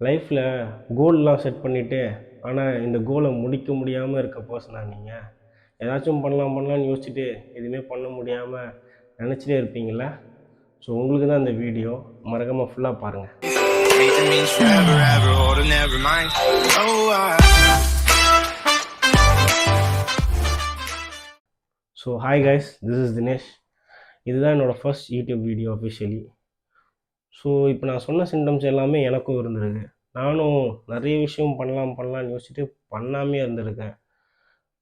லைஃப்பில் கோல்லாம் செட் பண்ணிவிட்டு ஆனால் இந்த கோலை முடிக்க முடியாமல் இருக்க பர்சனாக நீங்கள் ஏதாச்சும் பண்ணலாம் பண்ணலாம்னு யோசிச்சுட்டு எதுவுமே பண்ண முடியாமல் நினச்சிட்டே இருப்பீங்களா? ஸோ உங்களுக்கு தான் இந்த வீடியோ மறக்காமல் ஃபுல்லாக பாருங்கள் so hi guys this is Dinesh இதுதான் என்னோடய first YouTube video officially so இப்போ நான் சொன்ன சிம்டம்ஸ் எல்லாமே எனக்கும் இருந்திருக்கு. நானும் நிறைய விஷயம் பண்ணலாம் பண்ணலாம்னு யோசிச்சுட்டு பண்ணாமே இருந்திருக்கேன்.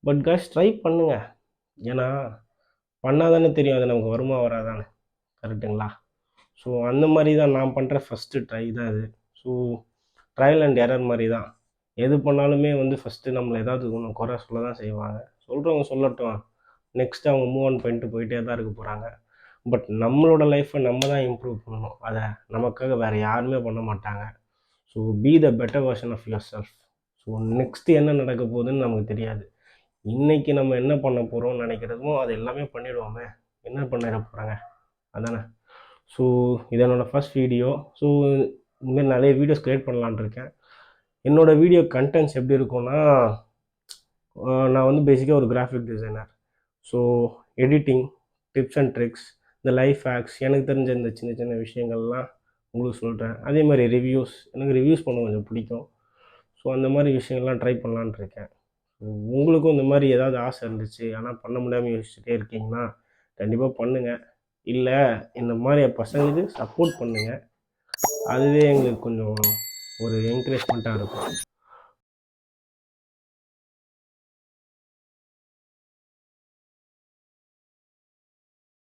பட் காய்ஸ் ட்ரை பண்ணுங்க. ஏன்னா பண்ணாதானே தெரியும் அது நமக்கு வருமா வராதானே கரெக்டுங்களா ஸோ அந்த மாதிரி தான் நான் பண்ணுற ஃபஸ்ட்டு ட்ரை தான் இது. ஸோ ட்ரையல் அண்ட் எரர் மாதிரி தான் எது பண்ணாலுமே வந்து ஃபஸ்ட்டு நம்மளை ஏதாவது ஒன்று குறை சொல்ல தான் செய்வாங்க. சொல்கிறவங்க சொல்லட்டும். நெக்ஸ்ட் அவங்க மூவ் ஆன் பண்ணிட்டு போயிட்டே தான் இருக்க போகிறாங்க பட் நம்மளோட லைஃப்பை நம்ம தான் இம்ப்ரூவ் பண்ணணும். அதை நமக்காக வேறு யாருமே பண்ண மாட்டாங்க. So be the better version of yourself so next என்ன நடக்க போகுதுன்னு நமக்கு தெரியாது. இன்னைக்கு நம்ம என்ன பண்ண போகிறோம்னு நினைக்கிறதுமோ அது எல்லாமே பண்ணிடுவோமே. என்ன பண்ணிட போகிறாங்க அதானே? ஸோ இது ஃபஸ்ட் வீடியோ ஸோ இனிமேல் நிறைய வீடியோஸ் க்ரியேட் பண்ணலான்னு இருக்கேன். என்னோடய வீடியோ கண்டென்ட்ஸ் எப்படி இருக்கும்னா நான் வந்து பேசிக்காக ஒரு graphic designer so editing tips and tricks இந்த லைஃப் ஹேக்ஸ் எனக்கு தெரிஞ்ச இந்த சின்ன சின்ன விஷயங்கள்லாம் உங்களுக்கு சொல்கிறேன் அதே மாதிரி ரிவ்யூஸ் எனக்கு ரிவ்யூஸ் பண்ண கொஞ்சம் பிடிக்கும். ஸோ அந்த மாதிரி விஷயங்கள்லாம் ட்ரை பண்ணலான்னு இருக்கேன். உங்களுக்கும் இந்த மாதிரி ஏதாவது ஆசை இருந்துச்சு ஆனால் பண்ண முடியாமல் யோசிச்சுட்டே இருக்கீங்கன்னா கண்டிப்பாக பண்ணுங்கள் இல்லை இந்த மாதிரி பசங்களுக்கு சப்போர்ட் பண்ணுங்கள் அதுவே எங்களுக்கு கொஞ்சம் ஒரு என்கரேஜ்மெண்ட்டாக இருக்கும்.